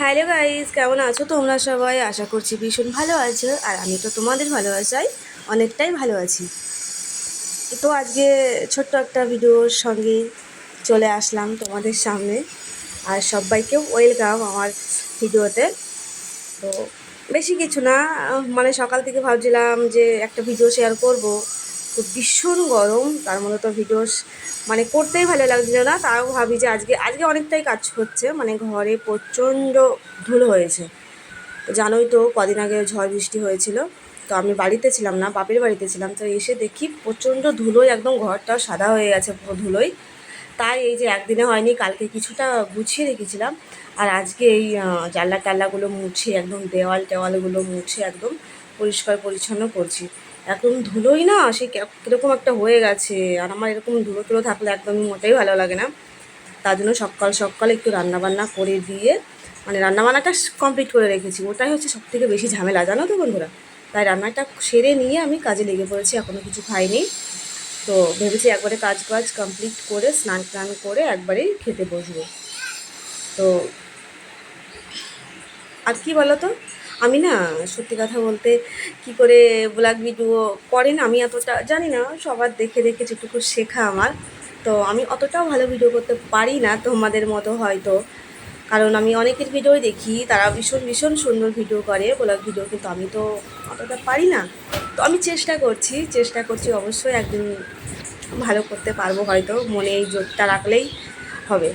Hello guys, কেমন আছো তোমরা সবাই? আশা করছি ভীষণ ভালো আছো, আর আমি তো তোমাদের ভালোবাসাই অনেকটাই ভালো আছি। তো আজকে ছোট্ট একটা ভিডিওর সঙ্গে চলে আসলাম তোমাদের সামনে, আর সবাইকে ওয়েলকাম আমার ভিডিওতে। তো বেশি কিছু না মানে সকাল থেকে ভাবছিলাম যে একটা ভিডিও শেয়ার করব তো ভীষণ গরম, তার মধ্যে তো ভিডিও মানে করতেই ভালো লাগছিল না, তাও ভাবি যে আজকে আজকে অনেকটাই কাজ হচ্ছে মানে ঘরে প্রচণ্ড ধুলো হয়েছে। জানোই তো কদিন আগে ঝড় বৃষ্টি হয়েছিল, তো আমি বাড়িতে ছিলাম না, বাপের বাড়িতে ছিলাম, তো এসে দেখি প্রচণ্ড ধুলোয় একদম ঘরটাও সাদা হয়ে গেছে পুরো ধুলোয়। তাই এই যে একদিনে হয়নি, কালকে কিছুটা গুছিয়ে রেখেছিলাম, আর আজকে এই জানলা টাল্লাগুলো মুছে, একদম দেওয়াল টেওয়ালগুলো মুছে, একদম পরিষ্কার পরিচ্ছন্ন করছি। একদম ধুলোই না, সে কীরকম একটা হয়ে গেছে। আর আমার এরকম ধুলো টুলো থাকলে একদমই মোটেই ভালো লাগে না। তার জন্য সকাল সকাল একটু রান্নাবান্না করে দিয়ে মানে রান্নাবান্নাটা কমপ্লিট করে রেখেছি। ওটাই হচ্ছে সব থেকে বেশি ঝামেলা, জানো তো বন্ধুরা? তাই রান্নাটা সেরে নিয়ে আমি কাজে লেগে পড়েছি এখনও কিছু খাইনি। তো ভেবেছি একবারে কাজ কাজ কমপ্লিট করে স্নান টান করে একবারেই খেতে বসবো। তো আর কি বলো তো আমি না, সত্যি কথা বলতে কি করে ব্লগ ভিডিও করে না, আমি এতটা জানি না, সবার দেখে দেখে যেটুকু শেখা আমার। তো আমি অতটাও ভালো ভিডিও করতে পারি না তোমাদের মতো হয়তো। কারণ আমি অনেকের ভিডিওই দেখি, তারা ভীষণ ভীষণ সুন্দর ভিডিও করে ব্লগ ভিডিও, কিন্তু আমি তো অতটা পারি না। তো আমি চেষ্টা করছি চেষ্টা করছি অবশ্যই একদিন ভালো করতে পারব হয়তো, মনে এই জোরটা রাখলেই হবে।